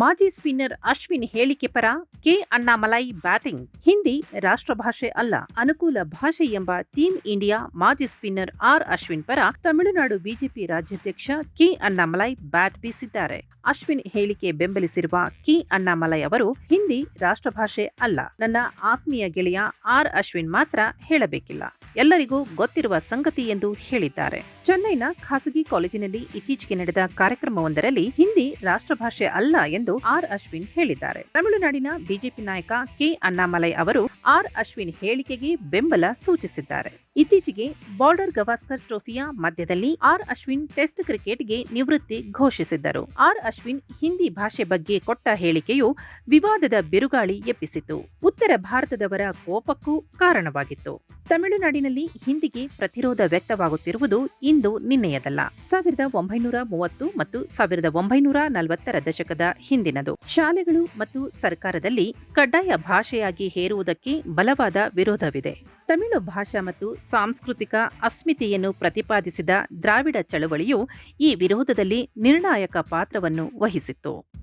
ಮಾಜಿ ಸ್ಪಿನ್ನರ್ ಅಶ್ವಿನ್ ಹೇಳಿಕೆ ಪರ ಕೆ ಅಣ್ಣಾಮಲೈ ಬ್ಯಾಟಿಂಗ್. ಹಿಂದಿ ರಾಷ್ಟ್ರಭಾಷೆ ಅಲ್ಲ, ಅನುಕೂಲ ಭಾಷೆ ಎಂಬ ಟೀಂ ಇಂಡಿಯಾ ಮಾಜಿ ಸ್ಪಿನ್ನರ್ ಆರ್ ಅಶ್ವಿನ್ ಪರ ತಮಿಳುನಾಡು ಬಿಜೆಪಿ ರಾಜ್ಯಾಧ್ಯಕ್ಷ ಕೆ ಅಣ್ಣಾಮಲೈ ಬ್ಯಾಟ್ ಬೀಸಿದ್ದಾರೆ. ಅಶ್ವಿನ್ ಹೇಳಿಕೆ ಬೆಂಬಲಿಸಿರುವ ಕೆ ಅಣ್ಣಾಮಲೈ ಅವರು, ಹಿಂದಿ ರಾಷ್ಟ್ರಭಾಷೆ ಅಲ್ಲ, ನನ್ನ ಆತ್ಮೀಯ ಗೆಳೆಯ ಆರ್ ಅಶ್ವಿನ್ ಮಾತ್ರ ಹೇಳಬೇಕಿಲ್ಲ. ಎಲ್ಲರಿಗೂ ಗೊತ್ತಿರುವ ಸಂಗತಿ ಎಂದು ಹೇಳಿದ್ದಾರೆ. ಚೆನ್ನೈನ ಖಾಸಗಿ ಕಾಲೇಜಿನಲ್ಲಿ ಇತ್ತೀಚೆಗೆ ನಡೆದ ಕಾರ್ಯಕ್ರಮವೊಂದರಲ್ಲಿ ಹಿಂದಿ ರಾಷ್ಟ್ರಭಾಷೆ ಅಲ್ಲ ಎಂದು ಆರ್ ಅಶ್ವಿನ್ ಹೇಳಿದ್ದಾರೆ. ತಮಿಳುನಾಡಿನ ಬಿಜೆಪಿ ನಾಯಕ ಕೆ ಅಣ್ಣಾಮಲೈ ಅವರು ಆರ್ ಅಶ್ವಿನ್ ಹೇಳಿಕೆಗೆ ಬೆಂಬಲ ಸೂಚಿಸಿದ್ದಾರೆ. ಇತ್ತೀಚೆಗೆ ಬಾರ್ಡರ್ ಗವಾಸ್ಕರ್ ಟ್ರೋಫಿಯ ಮಧ್ಯದಲ್ಲಿ ಆರ್ ಅಶ್ವಿನ್ ಟೆಸ್ಟ್ ಕ್ರಿಕೆಟ್ಗೆ ನಿವೃತ್ತಿ ಘೋಷಿಸಿದ್ದರು. ಆರ್ ಅಶ್ವಿನ್ ಹಿಂದಿ ಭಾಷೆ ಬಗ್ಗೆ ಕೊಟ್ಟ ಹೇಳಿಕೆಯು ವಿವಾದದ ಬಿರುಗಾಳಿ ಎಬ್ಬಿಸಿತು. ಉತ್ತರ ಭಾರತದವರ ಕೋಪಕ್ಕೂ ಕಾರಣವಾಗಿತ್ತು. ತಮಿಳುನಾಡಿನಲ್ಲಿ ಹಿಂದಿಗೆ ಪ್ರತಿರೋಧ ವ್ಯಕ್ತವಾಗುತ್ತಿರುವುದು ಇಂದು ನಿನ್ನೆಯದಲ್ಲ. ಸಾವಿರದ ಒಂಬೈನೂರ ಮೂವತ್ತು ಮತ್ತು ಸಾವಿರದ ಒಂಬೈನೂರ ನಲವತ್ತರ ದಶಕದ ಹಿಂದಿನದು. ಶಾಲೆಗಳು ಮತ್ತು ಸರ್ಕಾರದಲ್ಲಿ ಕಡ್ಡಾಯ ಭಾಷೆಯಾಗಿ ಹೇರುವುದಕ್ಕೆ ಬಲವಾದ ವಿರೋಧವಿದೆ. ತಮಿಳು ಭಾಷಾ ಮತ್ತು ಸಾಂಸ್ಕೃತಿಕ ಅಸ್ಮಿತೆಯನ್ನು ಪ್ರತಿಪಾದಿಸಿದ ದ್ರಾವಿಡ ಚಳವಳಿಯು ಈ ವಿರೋಧದಲ್ಲಿ ನಿರ್ಣಾಯಕ ಪಾತ್ರವನ್ನು ವಹಿಸಿತ್ತು.